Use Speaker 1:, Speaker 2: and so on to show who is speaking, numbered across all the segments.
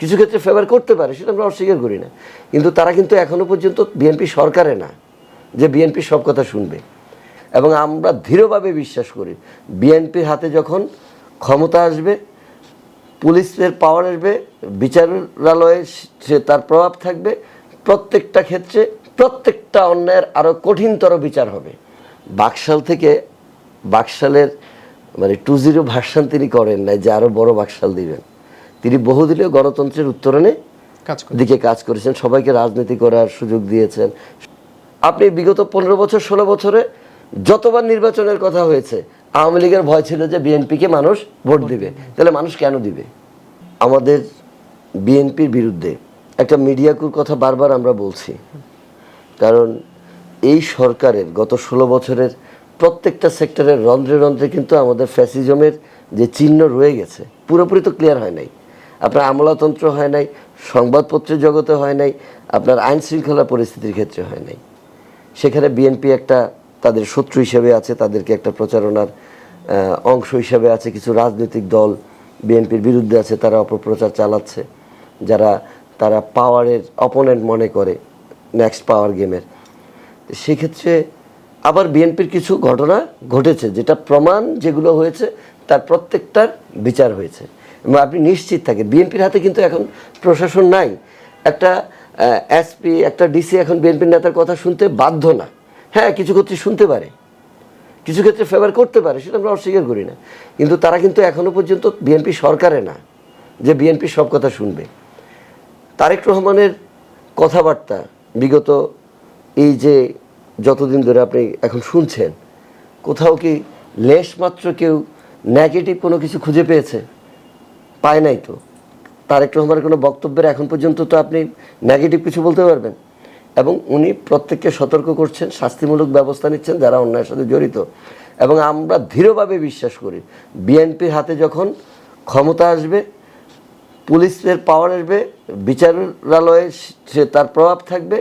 Speaker 1: কিছু ক্ষেত্রে ফেভার করতে পারে, সেটা আমরা অস্বীকার করি না। কিন্তু তারা কিন্তু এখনও পর্যন্ত বিএনপি সরকারে না, যে বিএনপি সব কথা শুনবে। এবং আমরা দৃঢ়ভাবে বিশ্বাস করি বিএনপির হাতে যখন ক্ষমতা আসবে, পুলিশের পাওয়ার আসবে, বিচারালয়ে সে তার প্রভাব থাকবে, প্রত্যেকটা ক্ষেত্রে প্রত্যেকটা অন্যায়ের আরও কঠিনতর বিচার হবে। বাকশাল থেকে বাকশালের মানে টু জিরো ভার্সান তিনি করেন নাই যে আরও বড় বাকশাল দিবেন। তিনি বহুদলীয় গণতন্ত্রের উত্তরণে
Speaker 2: কাজ
Speaker 1: দিকে কাজ করেছেন সবাইকে রাজনীতি করার সুযোগ দিয়েছেন। আপনি বিগত পনেরো বছর ষোলো বছরে যতবার নির্বাচনের কথা হয়েছে আওয়ামী লীগের ভয় ছিল যে বিএনপিকে মানুষ ভোট দিবে। তাহলে মানুষ কেন দিবে? আমাদের বিএনপির বিরুদ্ধে একটা মিডিয়াকুর কথা বারবার আমরা বলছি। কারণ এই সরকারের গত ষোলো বছরের প্রত্যেকটা সেক্টরের রন্ধ্রে রন্ধ্রে কিন্তু আমাদের ফ্যাসিজমের যে চিহ্ন রয়ে গেছে পুরোপুরি তো ক্লিয়ার হয় নাই। আপনার আমলাতন্ত্র হয় নাই সংবাদপত্রের জগতে হয় নাই, আপনার আইন শৃঙ্খলা পরিস্থিতির ক্ষেত্রে হয় নাই। সেখানে বিএনপি একটা তাদের শত্রু হিসেবে আছে, তাদেরকে একটা প্রচারণার অংশ হিসেবে আছে, কিছু রাজনৈতিক দল বিএনপির বিরুদ্ধে আছে, তারা অপপ্রচার চালাচ্ছে, যারা, তারা পাওয়ারের অপোনেন্ট মনে করে, নেক্সট পাওয়ার গেমের। সেক্ষেত্রে আবার বিএনপির কিছু ঘটনা ঘটেছে, যেটা প্রমাণ যেগুলো হয়েছে, তার প্রত্যেকটার বিচার হয়েছে। আপনি নিশ্চিত থাকেন। বিএনপির হাতে কিন্তু এখন প্রশাসন নাই। একটা এসপি একটা ডিসি এখন বিএনপির নেতার কথা শুনতে বাধ্য না। হ্যাঁ কিছু ক্ষেত্রে শুনতে পারে। কিছু ক্ষেত্রে ফেভার করতে পারে, সেটা আমরা অস্বীকার করি না। কিন্তু তারা কিন্তু এখনও পর্যন্ত বিএনপি সরকারে না, যে বিএনপি সব কথা শুনবে। তারেক রহমানের কথাবার্তা বিগত এই যে যতদিন ধরে আপনি এখন শুনছেন, কোথাও কি লেশ মাত্র কেউ নেগেটিভ কোনো কিছু খুঁজে পেয়েছে? পায় নাই তো। তারেক রহমানের কোনো বক্তব্যের এখন পর্যন্ত তো আপনি নেগেটিভ কিছু বলতে পারবেন। এবং উনি প্রত্যেককে সতর্ক করছেন, শাস্তিমূলক ব্যবস্থা নিচ্ছেন যারা অন্যায়ের সাথে জড়িত। এবং আমরা দৃঢ়ভাবে বিশ্বাস করি, বিএনপির হাতে যখন ক্ষমতা আসবে, পুলিশের পাওয়ার আসবে, বিচারালয়ে সে তার প্রভাব থাকবে,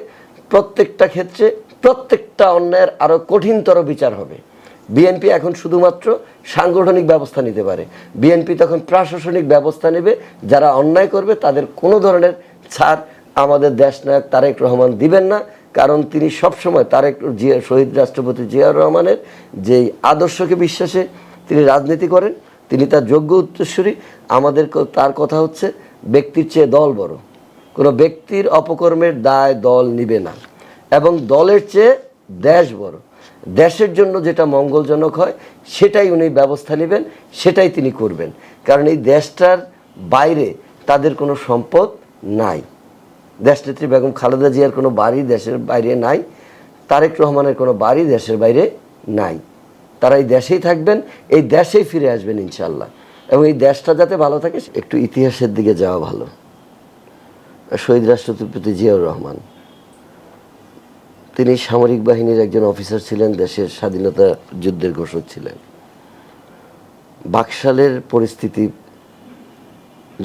Speaker 1: প্রত্যেকটা ক্ষেত্রে প্রত্যেকটা অন্যায়ের আরও কঠিনতর বিচার হবে। বিএনপি এখন শুধুমাত্র সাংগঠনিক ব্যবস্থা নিতে পারে। বিএনপি তখন প্রশাসনিক ব্যবস্থা নেবে, যারা অন্যায় করবে তাদের কোনো ধরনের ছাড় আমাদের দেশনায়ক তারেক রহমান দিবেন না, কারণ তিনি সবসময় তারেক জিয়া, শহীদ রাষ্ট্রপতি জিয়াউর রহমানের যেই আদর্শকে বিশ্বাসে তিনি রাজনীতি করেন, তিনি তার যোগ্য উত্তরস্বরী আমাদের তার কথা হচ্ছে ব্যক্তির চেয়ে দল বড়। কোনো ব্যক্তির অপকর্মের দায় দল নিবে না। এবং দলের চেয়ে দেশ বড়। দেশের জন্য যেটা মঙ্গলজনক হয়, সেটাই উনি ব্যবস্থা নেবেন, সেটাই তিনি করবেন। কারণ এই দেশটার বাইরে তাদের কোনো সম্পদ নাই। দেশনেত্রী বেগম খালেদা জিয়ার কোনো বাড়ি দেশের বাইরে নাই, তারেক রহমানের কোনো বাড়ি দেশের বাইরে নাই। তারা এই দেশেই থাকবেন, এই দেশেই ফিরে আসবেন ইনশাল্লাহ এবং এই দেশটা যাতে ভালো থাকে, একটু ইতিহাসের দিকে যাওয়া ভালো। শহীদ রাষ্ট্রপতি জিয়াউর রহমান। তিনি সামরিক বাহিনীর একজন অফিসার ছিলেন দেশের স্বাধীনতা যুদ্ধের ঘোষক ছিলেন। বাকশালের পরিস্থিতি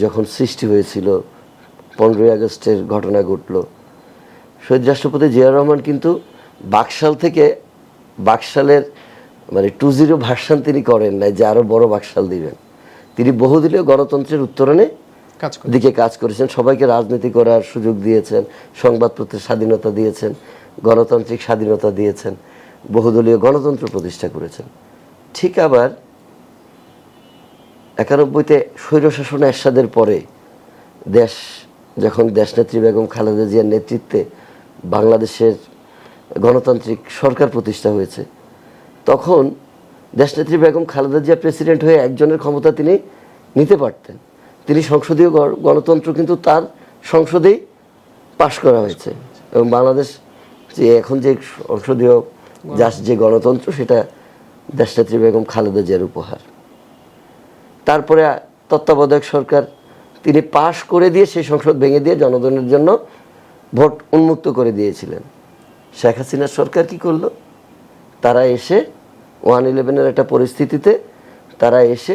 Speaker 1: যখন সৃষ্টি হয়েছিল পনেরোই আগস্টের ঘটনা ঘটল। শহীদ রাষ্ট্রপতি জিয়াউর রহমান কিন্তু বাকশাল থেকে বাকশালের মানে টু জিরো ভার্সান তিনি করেন নাই যে আরও বড় বাকশাল দিবেন। তিনি বহুদলীয় গণতন্ত্রের উত্তরণে দিকে কাজ করেছেন সবাইকে রাজনীতি করার সুযোগ দিয়েছেন সংবাদপত্রের স্বাধীনতা দিয়েছেন। গণতান্ত্রিক স্বাধীনতা দিয়েছেন, বহুদলীয় গণতন্ত্র প্রতিষ্ঠা করেছেন। ঠিক আবার একানব্বইতে স্বৈরশাসন এরশাদের পরে দেশ, যখন দেশনেত্রী বেগম খালেদা জিয়ার নেতৃত্বে বাংলাদেশের গণতান্ত্রিক সরকার প্রতিষ্ঠা হয়েছে, তখন দেশনেত্রী বেগম খালেদা জিয়া প্রেসিডেন্ট হয়ে একজনের ক্ষমতা তিনি নিতে পারতেন। তিনি সংসদীয় গণ- গণতন্ত্র কিন্তু তার সংসদেই পাশ করা হয়েছে এবং বাংলাদেশ যে এখন যে সংসদীয় যাস যে গণতন্ত্র, সেটা দেশনেত্রী বেগম খালেদা জিয়ার উপহার। তারপরে তত্ত্বাবধায়ক সরকার, তিনি পাশ করে দিয়ে সেই সংসদ ভেঙে দিয়ে জনগণের জন্য ভোট উন্মুক্ত করে দিয়েছিলেন। শেখ হাসিনার সরকার কি করল? তারা এসে ওয়ান ইলেভেনের একটা পরিস্থিতিতে তারা এসে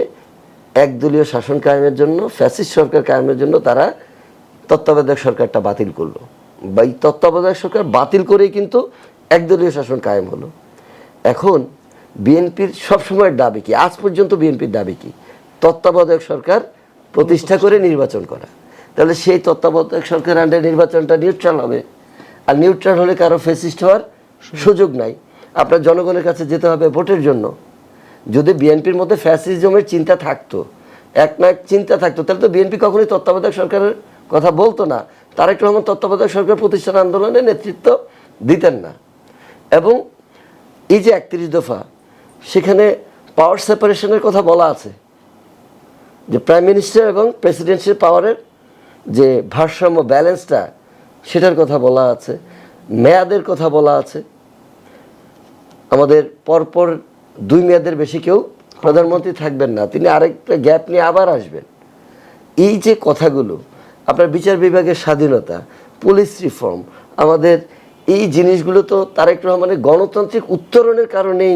Speaker 1: একদলীয় শাসন কায়েমের জন্য, ফ্যাসিস্ট সরকার কায়েমের জন্য তারা তত্ত্বাবধায়ক সরকারটা বাতিল করল। বা এই তত্ত্বাবধায়ক সরকার বাতিল করেই কিন্তু একদলীয় শাসন কায়েম হলো। এখন বিএনপির সবসময়ের দাবি কি? আজ পর্যন্ত বিএনপির দাবি কি? তত্ত্বাবধায়ক সরকার প্রতিষ্ঠা করে নির্বাচন করা। তাহলে সেই তত্ত্বাবধায়ক সরকার আন্ডার নির্বাচনটা নিউট্রাল হবে। আর নিউট্রাল হলে কারও ফেসিস্ট হওয়ার সুযোগ নাই। আপনার জনগণের কাছে যেতে হবে ভোটের জন্য। যদি বিএনপির মধ্যে ফ্যাসিজমের চিন্তা থাকতো এক না এক চিন্তা থাকতো, তাহলে তো বিএনপি কখনোই তত্ত্বাবধায়ক সরকারের কথা বলতো না। তারেক রহমান তত্ত্বাবধায়ক সরকার প্রতিষ্ঠান আন্দোলনে নেতৃত্ব দিতেন না। এবং এই যে একত্রিশ দফা, সেখানে পাওয়ার সেপারেশনের কথা বলা আছে। যে প্রাইম মিনিস্টার এবং প্রেসিডেন্সিয়াল পাওয়ারের যে ভারসাম্য ব্যালেন্সটা সেটার কথা বলা আছে, মেয়াদের কথা বলা আছে। আমাদের পরপর দুই মেয়াদের বেশি কেউ প্রধানমন্ত্রী থাকবেন না, তিনি আরেকটা গ্যাপ নিয়ে আবার আসবেন। এই যে কথাগুলো আপনার বিচার বিভাগের স্বাধীনতা পুলিশ রিফর্ম আমাদের এই জিনিসগুলো তো তারেক রহমানের গণতান্ত্রিক উত্তরণের কারণেই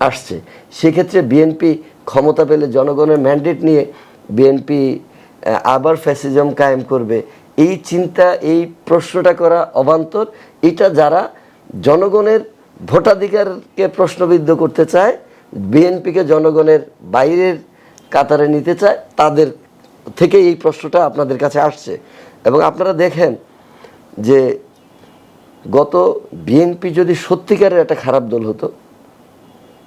Speaker 1: আসছে। সেক্ষেত্রে বিএনপি ক্ষমতা পেলে জনগণের ম্যান্ডেট নিয়ে বিএনপি আবার ফ্যাসিজম কায়েম করবে। এই চিন্তা, এই প্রশ্নটা করা অবান্তর। এটা যারা জনগণের ভোটাধিকারকে প্রশ্নবিদ্ধ করতে চায় বিএনপিকে জনগণের বাইরের কাতারে নিতে চায়, তাদের থেকে এই প্রশ্নটা আপনাদের কাছে আসছে। এবং আপনারা দেখেন যে গত বিএনপি যদি সত্যিকারের একটা খারাপ দল হতো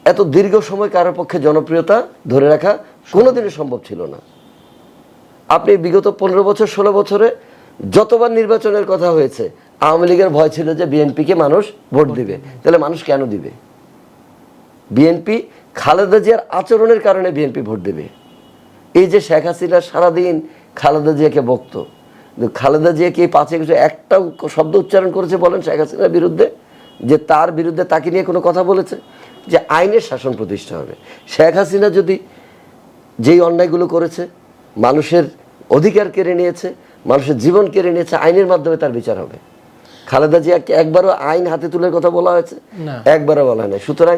Speaker 1: এত দীর্ঘ সময় কারোর পক্ষে জনপ্রিয়তা ধরে রাখা কোনোদিনই সম্ভব ছিল না। আপনি বিগত পনেরো বছর ষোলো বছরে যতবার নির্বাচনের কথা হয়েছে আওয়ামী লীগের ভয় ছিল যে বিএনপিকে মানুষ ভোট দিবে। তাহলে মানুষ কেন দিবে? বিএনপি খালেদা জিয়ার আচরণের কারণে বিএনপি ভোট দেবে। এই যে শেখ হাসিনা সারাদিন খালেদা জিয়াকে বকত খালেদা জিয়াকে এই পাঁচে একটাও শব্দ উচ্চারণ করেছে বলেন শেখ হাসিনার বিরুদ্ধে? যে তার বিরুদ্ধে তাকে নিয়ে কোনো কথা বলেছে? যে আইনের শাসন প্রতিষ্ঠা হবে। শেখ হাসিনা যদি যেই অন্যায়গুলো করেছে মানুষের অধিকার কেড়ে নিয়েছে মানুষের জীবন কেড়ে নিয়েছে আইনের মাধ্যমে তার বিচার হবে। খালেদা জিয়াকে একবারও আইন হাতে তুলে কথা বলা হয়েছে? একবারও বলা হয় না সুতরাং